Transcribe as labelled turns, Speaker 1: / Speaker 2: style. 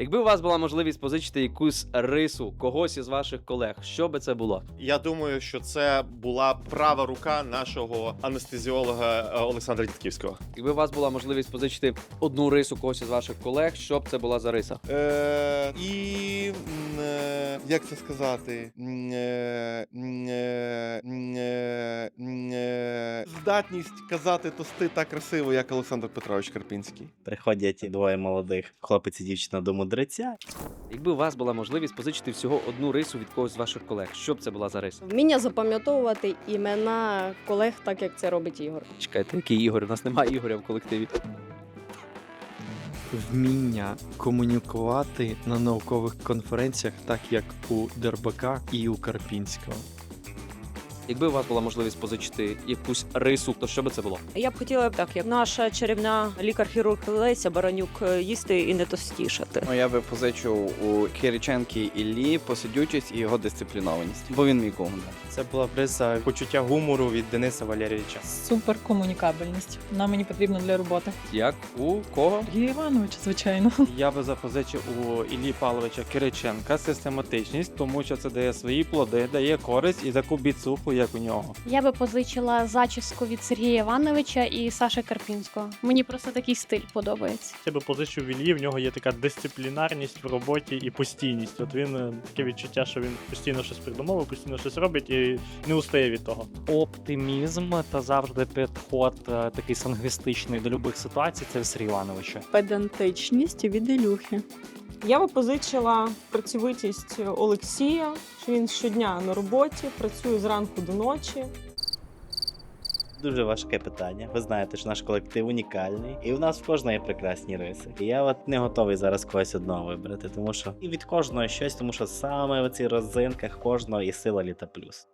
Speaker 1: Якби у вас була можливість позичити якусь рису когось із ваших колег, що би це було?
Speaker 2: Я думаю, що це була права рука нашого анестезіолога е, Олександра Дідківського.
Speaker 1: Якби у вас була можливість позичити одну рису когось із ваших колег, що б це була за риса?
Speaker 3: Е, і м, е, як це сказати? М, е, м, е, м, е, м, е, Здатність казати тости так красиво, як Олександр Петрович Карпінський.
Speaker 4: Приходять двоє молодих хлопець і дівчина до мудреця.
Speaker 1: Якби у вас була можливість позичити всього одну рису від когось з ваших колег, що б це була за риса?
Speaker 5: Вміння запам'ятовувати імена колег, так як це робить Ігор.
Speaker 1: Чекайте, який Ігор? У нас немає Ігоря в колективі.
Speaker 6: вміння комунікувати на наукових конференціях, так як у Дербака і у Карпінського.
Speaker 1: Якби у вас була можливість позичити якусь рису, то що би це було?
Speaker 7: Я б хотіла б так, як наша чарівна лікар-хірург Леся Баранюк е, їсти і не тостішати.
Speaker 8: Ну, я би позичив у Кириченки Іллі посидючість і його дисциплінованість, бо він мій когун.
Speaker 9: Це була б риса почуття гумору від Дениса Валерійовича.
Speaker 10: Суперкомунікабельність. Вона мені потрібна для роботи.
Speaker 1: Як у кого?
Speaker 10: Сергія Івановича, звичайно.
Speaker 9: Я би запозичив у Іллі Павловича Кириченка систематичність, тому що це дає свої плоди, дає користь і таку біцуху, як у нього.
Speaker 11: Я би позичила зачіску від Сергія Івановича і Саши Карпінського. Мені просто такий стиль подобається.
Speaker 9: Я би позичив в Іллі, в нього є така дисциплінарність в роботі і постійність. От він е, таке відчуття, що він постійно щось придумовує, постійно щось робить і не устає від того.
Speaker 12: Оптимізм та завжди підход е, такий сангвістичний до любих ситуацій. Це в Сергія Івановича.
Speaker 10: Педантичність від Ілюхи.
Speaker 7: Я би позичила працьовитість Олексія, що він щодня на роботі, працює зранку до ночі.
Speaker 4: Дуже важке питання. Ви знаєте, що наш колектив унікальний, і в нас в кожного є прекрасні риси. І я от не готовий зараз когось одного вибрати, тому що і від кожного щось, тому що саме в цих розинках кожного і сила літа плюс.